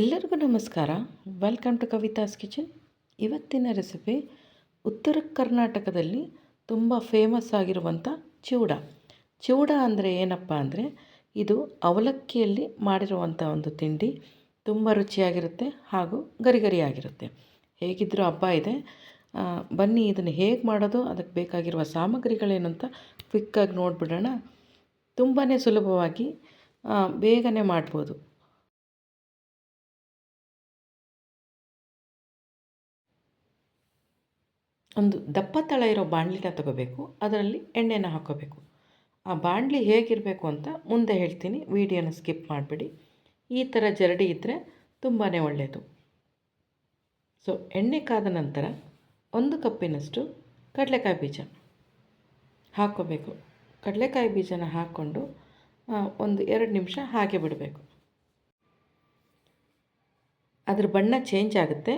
ಎಲ್ಲರಿಗೂ ನಮಸ್ಕಾರ. Welcome to Kavitha's kitchen ಇವತ್ತಿನ ರೆಸಿಪಿ ಉತ್ತರ ಕರ್ನಾಟಕದಲ್ಲಿ ತುಂಬ ಫೇಮಸ್ ಆಗಿರುವಂಥ ಚಿವಡ ಚಿವಡ ಅಂದರೆ ಏನಪ್ಪ ಅಂದರೆ ಇದು ಅವಲಕ್ಕಿಯಲ್ಲಿ ಮಾಡಿರುವಂಥ ಒಂದು ತಿಂಡಿ. ತುಂಬ ರುಚಿಯಾಗಿರುತ್ತೆ ಹಾಗೂ ಗರಿಗರಿಯಾಗಿರುತ್ತೆ. ಹೇಗಿದ್ದರೂ ಹಬ್ಬ ಇದೆ. ಬನ್ನಿ ಇದನ್ನು ಹೇಗೆ ಮಾಡೋದು, ಅದಕ್ಕೆ ಬೇಕಾಗಿರುವ ಸಾಮಗ್ರಿಗಳೇನಂತ ಕ್ವಿಕ್ಕಾಗಿ ನೋಡಿಬಿಡೋಣ. ತುಂಬಾ ಸುಲಭವಾಗಿ ಬೇಗನೆ ಮಾಡ್ಬೋದು. ಒಂದು ದಪ್ಪ ತಳ ಇರೋ ಬಾಣಲಿನ ತಗೋಬೇಕು, ಅದರಲ್ಲಿ ಎಣ್ಣೆನ ಹಾಕೋಬೇಕು. ಆ ಬಾಣಲಿ ಹೇಗಿರಬೇಕು ಅಂತ ಮುಂದೆ ಹೇಳ್ತೀನಿ, ವಿಡಿಯೋನ ಸ್ಕಿಪ್ ಮಾಡಿಬಿಡಿ. ಈ ಥರ ಜರಡಿ ಇದ್ದರೆ ತುಂಬಾ ಒಳ್ಳೆಯದು ಸೊ, ಎಣ್ಣೆ ಕಾದ ನಂತರ ಒಂದು ಕಪ್ಪಿನಷ್ಟು ಕಡಲೆಕಾಯಿ ಬೀಜ ಹಾಕ್ಕೋಬೇಕು ಕಡಲೆಕಾಯಿ ಬೀಜನ ಹಾಕ್ಕೊಂಡು ಒಂದು ಎರಡು ನಿಮಿಷ ಹಾಗೆ ಬಿಡಬೇಕು. ಅದ್ರ ಬಣ್ಣ ಚೇಂಜ್ ಆಗುತ್ತೆ,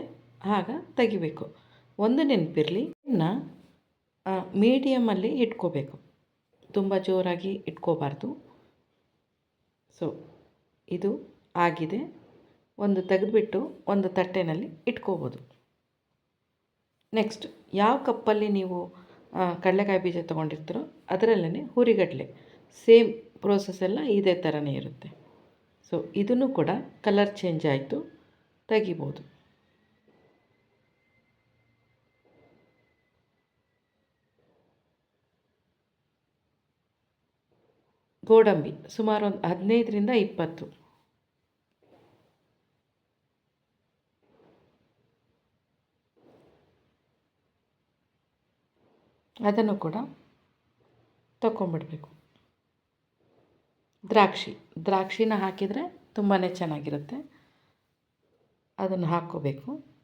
ಆಗ ತೆಗಿಬೇಕು. ಒಂದು ನೆನಪಿರಲಿ, ಇನ್ನು ಮೀಡಿಯಮಲ್ಲಿ ಇಟ್ಕೋಬೇಕು. ತುಂಬ ಜೋರಾಗಿ ಇಟ್ಕೋಬಾರ್ದು. ಸೊ ಇದು ಆಗಿದೆ. ಒಂದು ತೆಗೆದುಬಿಟ್ಟು ಒಂದು ತಟ್ಟೆನಲ್ಲಿ ಇಟ್ಕೋಬೋದು. ನೆಕ್ಸ್ಟ್ ಯಾವ ಕಪ್ಪಲ್ಲಿ ನೀವು ಕಡಲೆಕಾಯಿ ಬೀಜ ತೊಗೊಂಡಿರ್ತೀರೋ ಅದರಲ್ಲೇ ಹುರಿಗಡಲೆ. ಸೇಮ್ ಪ್ರೋಸೆಸ್ ಎಲ್ಲ ಇದೇ ಥರನೇ ಇರುತ್ತೆ. ಸೊ ಇದನ್ನು ಕೂಡ ಕಲರ್ ಚೇಂಜ್ ಆಯಿತು, ತೆಗಿಬೋದು. ಗೋಡಂಬಿ, ಸುಮಾರು ಒಂದು ಹದಿನೈದರಿಂದ ಇಪ್ಪತ್ತು. ಅದನ್ನು ಕೂಡ ತಗೊಂಬಿಡಬೇಕು ದ್ರಾಕ್ಷಿ, ದ್ರಾಕ್ಷಿನ ಹಾಕಿದರೆ ತುಂಬಾ ಚೆನ್ನಾಗಿರುತ್ತೆ. ಅದನ್ನು ಹಾಕ್ಕೋಬೇಕು.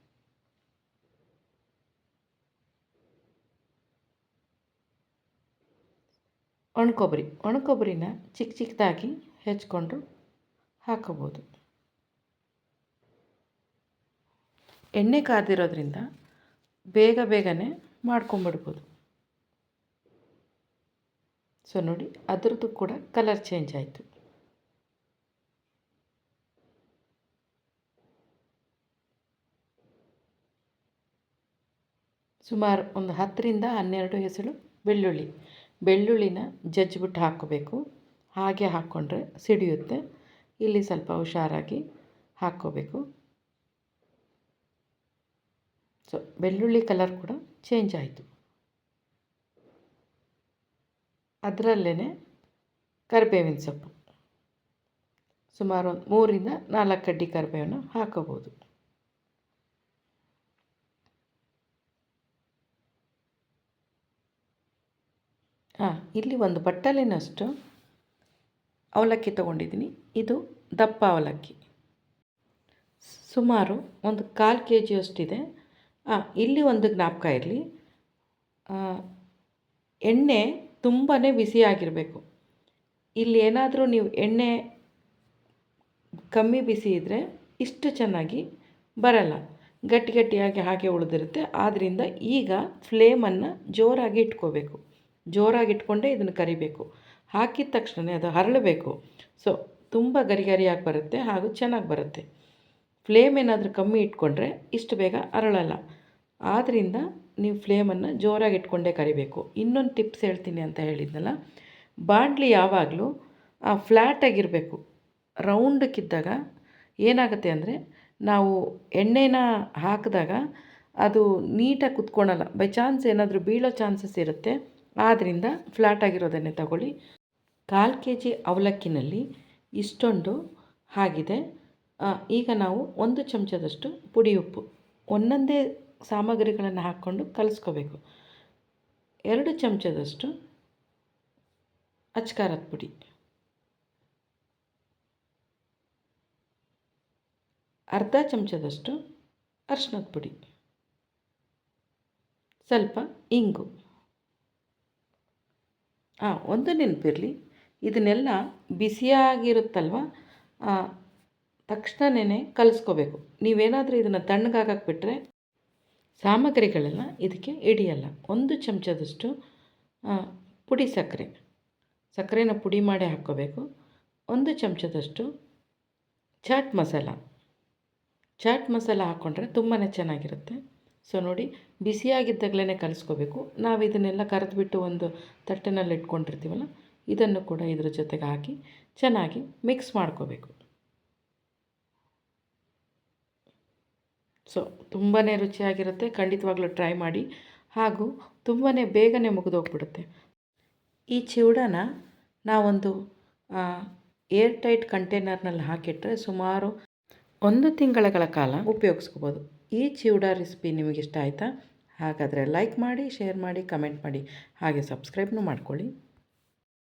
ಒಣಕೊಬ್ಬರಿ. ಒಣಕೊಬ್ಬರಿನ ಚಿಕ್ಕ ಚಿಕ್ಕದಾಗಿ ಹೆಚ್ಕೊಂಡು ಹಾಕೋಬೋದು. ಎಣ್ಣೆ ಕಾದಿರೋದ್ರಿಂದ ಬೇಗ ಬೇಗನೆ ಮಾಡ್ಕೊಂಬಿಡ್ಬೋದು. ಸೊ, ನೋಡಿ, ಅದರದ್ದು ಕೂಡ ಕಲರ್ ಚೇಂಜ್ ಆಯಿತು. ಸುಮಾರು ಒಂದು ಹತ್ತರಿಂದ ಹನ್ನೆರಡು ಹೆಸಳು ಬೆಳ್ಳುಳ್ಳಿ. ಬೆಳ್ಳುಳ್ಳಿನ ಜಜ್ಜಿಬಿಟ್ಟು ಹಾಕ್ಕೋಬೇಕು. ಹಾಗೆ ಹಾಕ್ಕೊಂಡ್ರೆ ಸಿಡಿಯುತ್ತೆ. ಇಲ್ಲಿ ಸ್ವಲ್ಪ ಹುಷಾರಾಗಿ ಹಾಕ್ಕೋಬೇಕು. ಸೊ ಬೆಳ್ಳುಳ್ಳಿ ಕಲರ್ ಕೂಡ ಚೇಂಜ್ ಆಯಿತು. ಅದರಲ್ಲೇ ಕರಿಬೇವಿನ ಸೊಪ್ಪು. ಸುಮಾರು ಒಂದು ಮೂರಿಂದ ನಾಲ್ಕು ಕಡ್ಡಿ ಕರಿಬೇವನ್ನ ಹಾಕೋಬೋದು ಹಾಂ. ಇಲ್ಲಿ ಒಂದು ಬಟ್ಟಲಿನಷ್ಟು ಅವಲಕ್ಕಿ ತೊಗೊಂಡಿದ್ದೀನಿ. ಇದು ದಪ್ಪ ಅವಲಕ್ಕಿ. ಸುಮಾರು ಒಂದು ಕಾಲು ಕೆ ಜಿಯಷ್ಟಿದೆ ಹಾಂ ಇಲ್ಲಿ ಒಂದು ಜ್ಞಾಪಕ ಇರಲಿ. ಎಣ್ಣೆ ತುಂಬಾ ಬಿಸಿಯಾಗಿರಬೇಕು ಇಲ್ಲಿ ಏನಾದರೂ ನೀವು ಎಣ್ಣೆ ಕಮ್ಮಿ ಬಿಸಿ ಇದ್ದರೆ ಇಷ್ಟು ಚೆನ್ನಾಗಿ ಬರಲ್ಲ. ಗಟ್ಟಿ ಗಟ್ಟಿಯಾಗಿ ಹಾಗೆ ಉಳಿದಿರುತ್ತೆ. ಆದ್ದರಿಂದ ಈಗ ಫ್ಲೇಮನ್ನು ಜೋರಾಗಿ ಇಟ್ಕೋಬೇಕು. ಜೋರಾಗಿ ಇಟ್ಕೊಂಡೇ ಇದನ್ನು ಕರಿಬೇಕು. ಹಾಕಿದ ತಕ್ಷಣವೇ ಅದು ಹರಳಬೇಕು. ಸೊ ತುಂಬ ಗರಿ ಗರಿಯಾಗಿ ಬರುತ್ತೆ ಹಾಗೂ ಚೆನ್ನಾಗಿ ಬರುತ್ತೆ. ಫ್ಲೇಮ್ ಏನಾದರೂ ಕಮ್ಮಿ ಇಟ್ಕೊಂಡ್ರೆ ಇಷ್ಟು ಬೇಗ ಅರಳಲ್ಲ ಆದ್ದರಿಂದ ನೀವು ಫ್ಲೇಮನ್ನು ಜೋರಾಗಿ ಇಟ್ಕೊಂಡೇ ಕರಿಬೇಕು. ಇನ್ನೊಂದು ಟಿಪ್ಸ್ ಹೇಳ್ತೀನಿ ಅಂತ ಹೇಳಿದ್ನಲ್ಲ, ಬಾಂಡ್ಲಿ ಯಾವಾಗಲೂ ಫ್ಲ್ಯಾಟಾಗಿರಬೇಕು ರೌಂಡಕ್ಕಿದ್ದಾಗ ಏನಾಗುತ್ತೆ ಅಂದರೆ, ನಾವು ಎಣ್ಣೆನ ಹಾಕಿದಾಗ ಅದು ನೀಟಾಗಿ ಕುತ್ಕೊಳಲ್ಲ. ಬೈ ಚಾನ್ಸ್ ಏನಾದರೂ ಬೀಳೋ ಚಾನ್ಸಸ್ ಇರುತ್ತೆ. ಆದ್ದರಿಂದ ಫ್ಲ್ಯಾಟ್ ಆಗಿರೋದನ್ನೇ ತಗೊಳ್ಳಿ. ಕಾಲು ಕೆ ಜಿ ಅವಲಕ್ಕಿನಲ್ಲಿ ಇಷ್ಟೊಂದು ಆಗಿದೆ. ಈಗ ನಾವು ಒಂದು ಚಮಚದಷ್ಟು ಪುಡಿ ಉಪ್ಪು, ಒಂದೊಂದೇ ಸಾಮಗ್ರಿಗಳನ್ನು ಹಾಕ್ಕೊಂಡು ಕಲಿಸ್ಕೋಬೇಕು. ಎರಡು ಚಮಚದಷ್ಟು ಅಚ್ಕಾರದ ಪುಡಿ. ಅರ್ಧ ಚಮಚದಷ್ಟು ಅರ್ಶಿನದ ಪುಡಿ. ಸ್ವಲ್ಪ ಇಂಗು. ಹಾಂ ಒಂದು ನೆನಪಿರಲಿ. ಇದನ್ನೆಲ್ಲ ಬಿಸಿಯಾಗಿರುತ್ತಲ್ವ? ತಕ್ಷಣನೇ ಕಲಿಸ್ಕೋಬೇಕು. ನೀವೇನಾದರೂ ಇದನ್ನು ತಣ್ಣಗಾಗಕ್ಕೆ ಬಿಟ್ಟರೆ ಸಾಮಗ್ರಿಗಳೆಲ್ಲ ಇದಕ್ಕೆ ಹಿಡಿಯಲ್ಲ ಒಂದು ಚಮಚದಷ್ಟು ಪುಡಿ ಸಕ್ಕರೆ. ಸಕ್ಕರೆನ ಪುಡಿ ಮಾಡಿ ಹಾಕ್ಕೋಬೇಕು. ಒಂದು ಚಮಚದಷ್ಟು ಚಾಟ್ ಮಸಾಲ. ಚಾಟ್ ಮಸಾಲ ಹಾಕ್ಕೊಂಡ್ರೆ ತುಂಬಾ ಚೆನ್ನಾಗಿರುತ್ತೆ. ಸೊ ನೋಡಿ ಬಿಸಿಯಾಗಿದ್ದಾಗಲೇ ಕಲಿಸ್ಕೋಬೇಕು. ನಾವು ಇದನ್ನೆಲ್ಲ ಕರೆದ್ಬಿಟ್ಟು ಒಂದು ತಟ್ಟೆನಲ್ಲಿ ಇಟ್ಕೊಂಡಿರ್ತೀವಲ್ಲ, ಇದನ್ನು ಕೂಡ ಇದ್ರ ಜೊತೆಗೆ ಹಾಕಿ ಚೆನ್ನಾಗಿ ಮಿಕ್ಸ್ ಮಾಡ್ಕೋಬೇಕು. ಸೊ ತುಂಬಾ ರುಚಿಯಾಗಿರುತ್ತೆ. ಖಂಡಿತವಾಗ್ಲೂ ಟ್ರೈ ಮಾಡಿ. ಹಾಗೂ ತುಂಬಾ ಬೇಗನೆ ಮುಗಿದೋಗ್ಬಿಡುತ್ತೆ. ಈ ಚಿವಡನ ನಾವೊಂದು ಏರ್ ಟೈಟ್ ಕಂಟೈನರ್ನಲ್ಲಿ ಹಾಕಿಟ್ರೆ ಸುಮಾರು ಒಂದು ತಿಂಗಳ ಕಾಲ ಉಪಯೋಗಿಸ್ಕೋಬೋದು. ಈ ಚಿವಡ ರೆಸಿಪಿ ನಿಮಗೆ ಇಷ್ಟ ಆಯಿತಾ? ಹಾಗಾದರೆ ಲೈಕ್ ಮಾಡಿ ಶೇರ್ ಮಾಡಿ ಕಮೆಂಟ್ ಮಾಡಿ. ಹಾಗೆ ಸಬ್ಸ್ಕ್ರೈಬ್ನೂ ಮಾಡ್ಕೊಳ್ಳಿ.